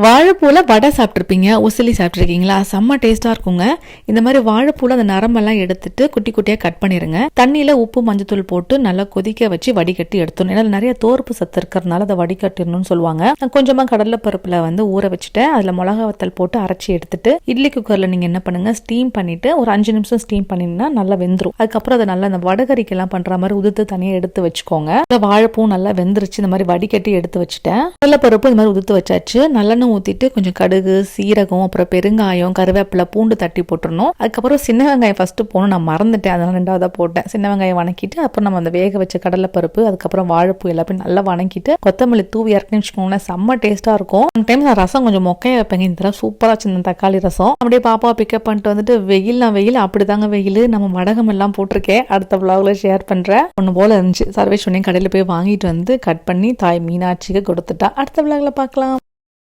வாழைப்பூவில் வடை சாப்பிட்ருப்பீங்க உசிலி சாப்பிட்ருக்கீங்களா செம்ம டேஸ்ட்டாக இருக்குங்க. இந்த மாதிரி வாழைப்பூவில் அந்த நரம்பெல்லாம் எடுத்துட்டு குட்டி குட்டியாக கட் பண்ணிடுங்க தண்ணியில் உப்பு மஞ்சத்தூள் போட்டு நல்லா கொதிக்க வச்சு வடிகட்டி எடுத்துடணும். ஏன்னா நிறைய தோர்ப்பு சத்து இருக்கிறதுனால அதை வடிகட்டிடணும்னு சொல்லுவாங்க. கொஞ்சமாக கடலை பருப்பில் வந்து ஊற வச்சுட்டேன். அதில் மிளகா வத்தல் போட்டு அரைச்சி எடுத்துட்டு இட்லி குக்கரில் நீங்கள் என்ன பண்ணுங்கள் ஸ்டீம் பண்ணிட்டு ஒரு அஞ்சு நிமிஷம் ஸ்டீம் பண்ணிங்கன்னா நல்லா வெந்துடும் அதுக்கப்புறம் அதை நல்லா அந்த வடகரிக்கெல்லாம் பண்ணுற மாதிரி உதுத்து தனியாக எடுத்து வச்சுக்கோங்க. இந்த வாழைப்பூ நல்லா வெந்துருச்சு இந்த மாதிரி வடிகட்டி எடுத்து வச்சுட்டேன். கடலப்பருப்பு இந்த மாதிரி உதுத்து வச்சாச்சு. நல்லெண்ணெய் ஊற்றிட்டு கொஞ்சம் கடுகு சீரகம் அப்புறம் பெருங்காயம் கருவேப்பிலை பூண்டு தட்டி போட்டுருணும் அதுக்கப்புறம் சின்ன வெங்காயம் ஃபஸ்ட்டு போகணும் நான் மறந்துட்டேன். அதனால ரெண்டாவதாக போட்டேன். சின்ன வெங்காயம் வணக்கிட்டு அப்புறம் நம்ம அந்த வேக வச்ச கடலைப்பருப்பு அதுக்கப்புறம் வாழைப்பூ எல்லாத்தையும் நல்லா வணக்கிட்டு கொத்தமல்லி தூவி இறக்குன்னு வச்சுக்கோங்களேன் செம்ம டேஸ்ட்டாக இருக்கும். அந்த டைம் நான் ரசம் கொஞ்சம் மொக்கையாக வைப்பேங்க. இந்த தடவை சூப்பராக வச்சு தக்காளி ரசம். அப்படியே பாப்பா பிக்கப் பண்ணிட்டு வந்துட்டு வெயில் நான் வெயில் அப்படிதாங்க வெயில். நம்ம வடகம் எல்லாம் போட்டிருக்கேன். அடுத்த vlogல ஷேர் பண்றேன். ஒன்று போல இருந்துச்சு. சர்வேஷ் உடனே கடையில் போய் வாங்கிட்டு வந்து கட் பண்ணி தாய் மீனாட்சிக்கு கொடுத்துட்டா. அடுத்த vlogல பார்க்கலாம்.